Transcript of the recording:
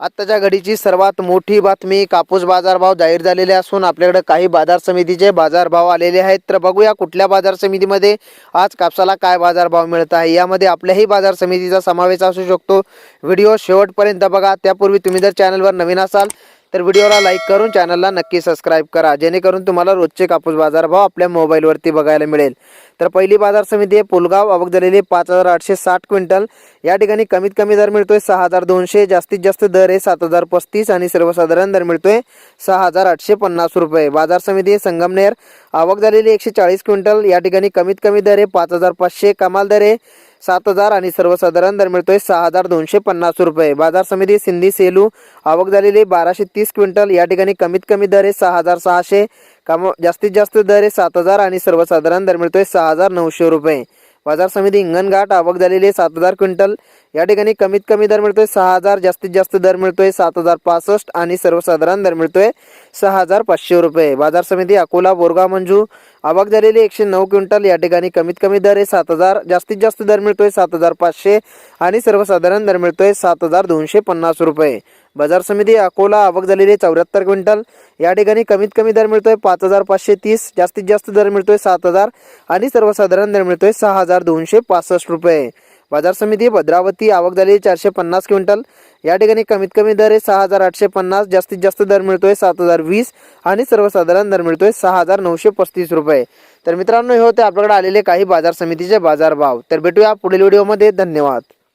आत्ताच्या घडीची सर्वात मोठी बातमी कापूस बाजारभाव जाहीर झालेले असून आपल्याकडे काही बाजार समितीचे बाजारभाव आलेले आहेत. तर बघूया कुठल्या बाजार समितीमध्ये आज कापसाला काय बाजारभाव मिळत आहे. यामध्ये आपल्याही बाजार समितीचा समावेश असू शकतो. व्हिडिओ शेवटपर्यंत बघा. त्यापूर्वी तुम्ही जर चॅनलवर नवीन असाल तर व्हिडिओला लाईक करून चॅनलला नक्की सबस्क्राईब करा. जेणेकरून तुम्हाला रोजचे कापूस बाजारभाव आपल्या मोबाईलवरती बघायला मिळेल. तर पहिली बाजार समिती आहे पुलगाव आवक झालेली पाच हजार आठशे साठ क्विंटल. या ठिकाणी कमीत कमी दर मिळतोय सहा हजार दोनशे जास्तीत जास्त दर आहे सात हजार पस्तीस आणि सर्वसाधारण दर मिळतोय सहा हजार आठशे पन्नास रुपये. बाजार समिती आहे संगमनेर आवक झालेली एकशे चाळीस क्विंटल. या ठिकाणी कमीत कमी दर आहे पाच हजार पाचशे कमाल दर आहे सात हजार आणि सर्वसाधारण दर मिळतोय सहा हजार दोनशे पन्नास रुपये. बाजार समिती सिंधी सेलू आवक झालेली बाराशे तीस क्विंटल. या ठिकाणी कमीत कमी दर आहे सहा हजार सहाशे काम जास्तीत जास्त दर आहे सात हजार आणि सर्वसाधारण दर मिळतोय सहा हजार नऊशे रुपये. बाजार समिती हिंगणघाट आवक झालेली आहे सात हजार क्विंटल. या ठिकाणी कमीत कमी दर मिळतोय सहा हजार जास्तीत जास्त दर मिळतोय सात हजार पासष्ट आणि सर्वसाधारण दर मिळतोय सहा हजार पाचशे रुपये. बाजार समिती अकोला बोरगाव मंजू आवक झालेली एकशे नऊ क्विंटल. या ठिकाणी कमीत कमी दर आहे सात हजार जास्तीत जास्त दर मिळतोय सात हजार पाचशे आणि सर्वसाधारण दर मिळतोय सात हजार दोनशे पन्नास रुपये. बाजार समिती अकोला आवक झालेली आहे चौऱ्याहत्तर क्विंटल. या ठिकाणी कमीत कमी दर मिळतोय पाच हजार पाचशे तीस जास्तीत जास्त दर मिळतोय सात हजार आणि सर्वसाधारण दर मिळतोय सहा हजार दोनशे पासष्ट रुपये. बाजार समिती भद्रावती आवक झालेली चारशे पन्नास क्विंटल. या ठिकाणी कमीत कमी दर आहे सहा हजार आठशे पन्नास जास्तीत जास्त दर मिळतोय सात हजार वीस आणि सर्वसाधारण दर मिळतोय सहा हजार नऊशे पस्तीस रुपये. तर मित्रांनो हे होते आपल्याकडे आलेले काही बाजार समितीचे बाजारभाव. तर भेटूया पुढील व्हिडिओमध्ये. धन्यवाद.